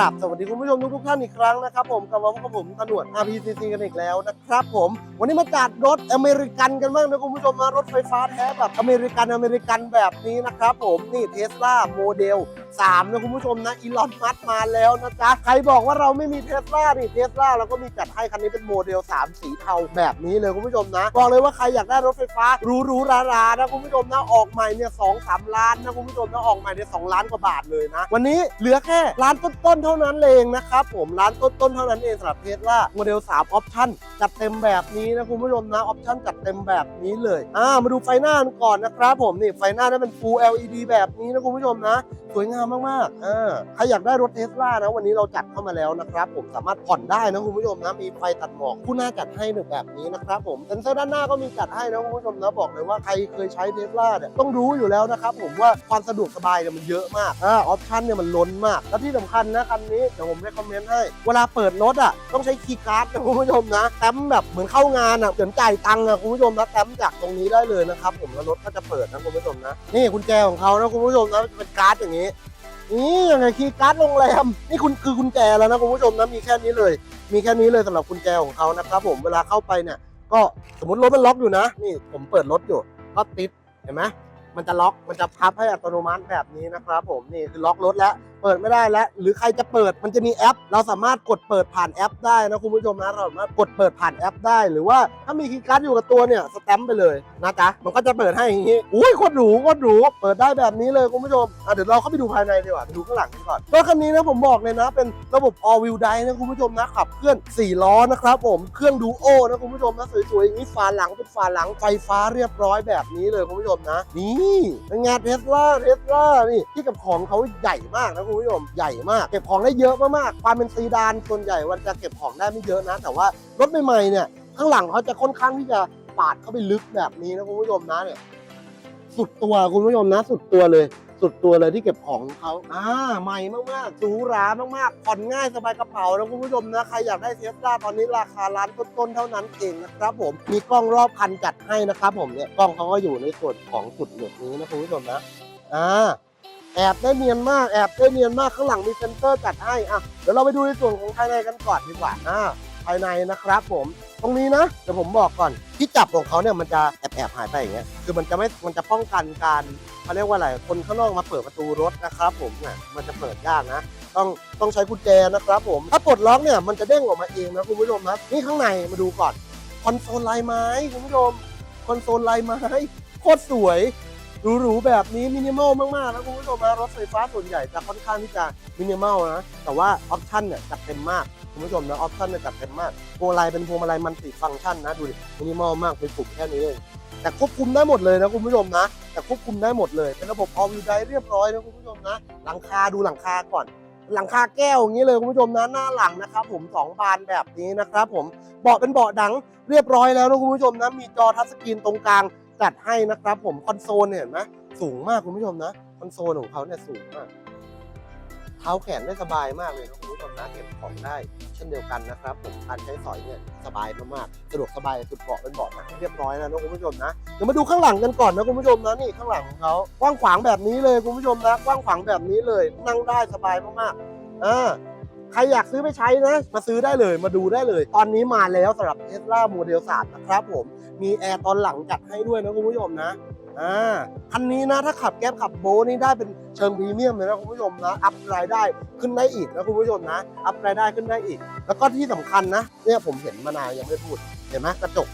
ราบสวัสดีคุณผู้ชมทุกๆท่านอีกครั้งนะครับผมกลับมาพบกับผมตนวด RPCC กันอีกแล้วนะครับผมวันนี้มาจัดรถอเมริกันกันบ้างนะคุณผู้ชมนะรถไฟฟ้าแท้แบบอเมริกันอเมริกันแบบนี้นะครับผมนี่เทสลาโมเดล3 นะคุณผู้ชมนะอีลอนมัสมาแล้วนะจ๊ะ ใครบอกว่าเราไม่มีเทสลานี่เทสลาเราก็มีจัดให้คันนี้เป็นโมเดล 3 สีเทาแบบนี้เลยคุณผู้ชมนะ บอกเลยว่าใครอยากได้รถไฟฟ้าหรูๆราๆนะคุณผู้ชมนะ ออกใหม่เนี่ยสองสามล้านนะคุณผู้ชมนะออกใหม่เนี่ยสองล้านกว่าบาทเลยนะ วันนี้เหลือแค่ล้านต้นๆเท่านั้นเองนะครับผมล้านต้นๆเท่านั้นเองสำหรับเทสลาโมเดล3ออปชั่นจัดเต็มแบบนี้นะคุณผู้ชมนะออปชั่นจัดเต็มแบบนี้เลยอ่ามาดูไฟหน้ากันก่อนนะครับผมนี่ไฟหน้าได้เป็น Full LED แบบนี้นะคุณผู้ชมนะสวยงามมากๆอ่าใครอยากได้รถเทสลานะวันนี้เราจัดเข้ามาแล้วนะครับ ผมสามารถผ่อนได้นะคุณผู้ชมนะมีไฟตัดหมอกคู่หน้าจัดให้หนึ่งแบบนี้นะครับผมเซ็นเซอร์ด้านหน้าก็มีจัดให้นะคุณผู้ชมนะบอกเลยว่าใครเคยใช้เทสลาเนี่ยต้องรู้อยู่แล้วนะครับผมว่าความสะดวกสบายเนี่ยมันเยอะมากอ่าออปชั่นเนี่ยมันล้นมาก แล้วที่สำคัญนะคันนี้เดี๋ยวผมให้คอมเมนต์ให้ เวลาเปิดรถอะต้องใช้คีย์การ์ดนะคุณผู้ชมนะแต้มแบบเหมือนเข้างานอะเหมือนจ่ายตังค์อะคุณผู้ชมนะแต้มจากตรงนี้ได้เลยนะครับผมแล้วรถก็จะเปิดนะคุณผู้ชมนะนี่กุญแจของเขานะคุณผู้ชมนะจะเป็นการ์ดอย่างนี้นี่ยังไงคีย์การ์ดโรงแรมนี่คุณคือกุญแจแล้วนะคุณผู้ชมนะมีแค่นี้เลย มีแค่นี้เลยสำหรับกุญแจของเขานะครับผมเวลาเข้าไปเนี่ย ก็สมมติรถมันล็อกอยู่นะ นี่ผมเปิดรถอยู่ ก็ติดเห็นไหมมันจะล็อกมันจะพับให้อัตโนมัติแบบนี้นะครับผมนี่คือล็อกรถแล้ว เปิดไม่ได้แล้ว หรือใครจะเปิดมันจะมีแอป เราสามารถกดเปิดผ่านแอปได้นะคุณผู้ชมนะเราสามารถกดเปิดผ่านแอปได้ หรือว่าถ้ามีคีย์การ์ดอยู่กับตัวเนี่ยสแตมป์ไปเลยนะจ๊ะมันก็จะเปิดให้อย่างนี้อุ้ยโคตรหรูโคตรหรูเปิดได้แบบนี้เลยคุณผู้ชมอะเดี๋ยวเราเข้าไปดูภายในดีกว่าไปดูข้างหลังกันก่อนรถคันนี้นะผมบอกเลยนะ เป็นระบบ all wheel drive นะคุณผู้ชมนะขับเคลื่อน 4 ล้อนะครับผมเครื่องดูโอนะคุณผู้ชมนะสวยๆอย่างนี้ฝาหลังเป็นฝาหลังไฟฟ้าเรียบร้อยแบบนี้เลยคุณผู้ชมนะ นี่เป็นงานเทสลาเทสลานี่ที่กับของเขาใหญ่มากนะคุณผู้ชมใหญ่มาก เก็บของได้เยอะมากๆความเป็นซีดานส่วนใหญ่วันจะเก็บของได้ไม่เยอะนะ แต่ว่ารถใหม่ๆเนี่ยข้างหลังเขาจะค่อนข้างที่จะปาดเข้าไปลึกแบบนี้นะคุณผู้ชมนะเนี่ยสุดตัวคุณผู้ชมนะ สุดตัวเลย สุดตัวเลยที่เก็บของของเขาอ่าใหม่มากๆหรูหรามากๆผ่อนง่ายสบายกระเป๋านะคุณผู้ชมนะใครอยากได้เทสลาตอนนี้ราคาล้านต้นๆเท่านั้นเองนะครับผมมีกล้องรอบคันจัดให้นะครับผมเนี่ยกล้องเขาก็อยู่ในส่วนของสุดเหนือนี้นะคุณผู้ชมนะอ่า แอบได้เนียนมากแอบได้เนียนมากข้างหลังมีเซ็นเซอร์จัดให้อะเดี๋ยวเราไปดูในส่วนของภายในกันก่อนดีกว่าอ่าภายในนะครับผมตรงนี้นะเดี๋ยวผมบอกก่อนที่จับของเขาเนี่ยมันจะแอบแอบหายไปอย่างเงี้ยคือมันจะไม่มันจะป้องกันการเขาเรียกว่าอะไรคนข้างนอกมาเปิดประตูรถนะครับผมเนี่ยมันจะเปิดยากนะ ต้องต้องใช้กุญแจนะครับผมถ้าปลดล็อกเนี่ยมันจะเด้งออกมาเองนะคุณผู้ชมนะนี่ข้างในมาดูก่อนคอนโซลลายไม้คุณผู้ชมคอนโซลลายไม้โคตรสวย หรูๆแบบนี้มินิมอลมากๆนะคุณผู้ชมนะรถไฟฟ้าส่วนใหญ่จะค่อนข้างที่จะมินิมอลนะแต่ว่าออปชั่นเนี่ยจัดเต็มมากคุณผู้ชมนะออปชั่นเนี่ยจัดเต็มมากพวงมาลัยเป็นพวงมาลัยมันติฟังก์ชันนะดูดิมินิมอลมากเป็นปุ่มแค่นี้เองแต่ควบคุมได้หมดเลยนะคุณผู้ชมนะ แต่ควบคุมได้หมดเลยเป็นระบบ all wheel drive เรียบร้อยนะคุณผู้ชมนะ หลังคาดูหลังคาก่อน หลังคาแก้วอย่างนี้เลยคุณผู้ชมนะหน้าหลังนะครับผมสองบานแบบนี้นะครับผมเบาะเป็นเบาะดังเรียบร้อยแล้วนะคุณผู้ชมนะมีจอทัชสกรีนตรงกลาง จัดให้นะครับ ผมคอนโซลเนี่ยเห็นไหมสูงมากคุณผู้ชมนะคอนโซลของเขาเนี่ยสูงมากเท้าแขนได้สบายมากเลยนะคุณผู้ชมนะเก็บของได้ เช่นเดียวกันนะครับ ผมการใช้สอยเนี่ยสบายมากๆสะดวกสบายสุดเบาะเป็นเบาะหนังเรียบร้อยแล้วนะคุณผู้ชมนะเดี๋ยวมาดูข้างหลังกันก่อนนะคุณผู้ชมนะนี่ข้างหลังของเขากว้างขวางแบบนี้เลยคุณผู้ชมนะกว้างขวางแบบนี้เลยนั่งได้สบายมากๆอ่า ใครอยากซื้อไปใช้นะ มาซื้อได้เลยมาดูได้เลย ตอนนี้มาแล้วสำหรับ Tesla Model 3 นะครับผม มีแอร์ตอนหลังจัดให้ด้วยนะคุณผู้ชมนะอ่าคันนี้นะถ้าขับแก๊ปขับโบนี่ได้เป็นเชิงพรีเมียมเลยนะคุณผู้ชมนะ อัพรายได้ขึ้นได้อีกนะคุณผู้ชมนะ อัพรายได้ขึ้นได้อีก แล้วก็ที่สำคัญนะเนี่ยผมเห็นมานานยังไม่ได้พูดเห็นไหมกระจก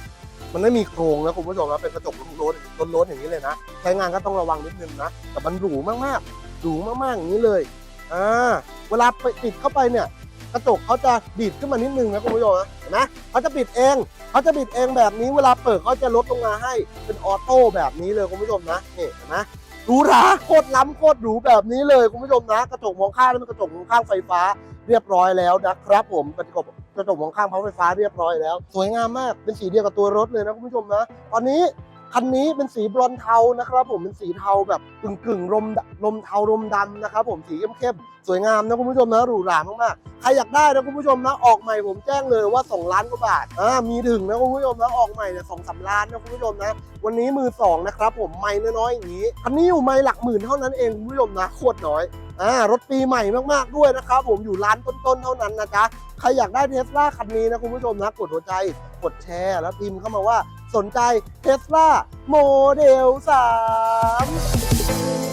มันไม่มีโครงนะคุณผู้ชมนะเป็นกระจกล้นๆล้นๆอย่างนี้เลยนะใช้งานก็ต้องระวังนิดนึงนะแต่มันหรูมากๆหรูมากๆอย่างนี้เลยอ่า เวลาไปติดเข้าไปเนี่ยกระจกเขาจะดีดขึ้นมานิดนึงนะคุณผู้ชมนะเห็นไหมเขาจะปิดเองเขาจะบิดเองแบบนี้ เวลาเปิดเขาจะลดลงมาให้เป็นออโต้แบบนี้เลยคุณผู้ชมนะนี่เห็นไหมหรูหราโคตรล้ำโคตรหรูแบบนี้เลยคุณผู้ชมนะ กระจกมองข้างนี่เป็นกระจกมองข้างไฟฟ้าเรียบร้อยแล้วนะครับ ผมกระจกกระจกมองข้างพับไฟฟ้าเรียบร้อยแล้ว สวยงามมากเป็นสีเดียวกับตัวรถเลยนะคุณผู้ชมนะ ตอนนี้ คันนี้เป็นสีบรอนเทานะครับ ผมเป็นสีเทาแบบกึ่งกึ่งๆลมลมเทาลมดำนะครับ ผมสีเข้มๆสวยงามนะคุณผู้ชมนะหรูหรามากๆใครอยากได้นะคุณผู้ชมนะออกใหม่ผมแจ้งเลยว่า 2 ล้านกว่าบาทอ่ามีถึงนะคุณผู้ชมนะออกใหม่เนี่ยสองสามล้านนะคุณผู้ชมนะวันนี้มือสองนะครับผมไม่น้อยๆอย่างนี้คันนี้อยู่ไม่หลักหมื่นเท่านั้นเองคุณผู้ชมนะโคตรน้อยอ่ารถปีใหม่มากๆด้วยนะครับผมอยู่ร้านต้นๆเท่านั้นนะจ๊ะใครอยากได้เทสลาคันนี้นะคุณผู้ชมนะกดหัวใจกดแชร์ แล้วพิมพ์เข้ามาว่าสนใจเทสลาโมเดล3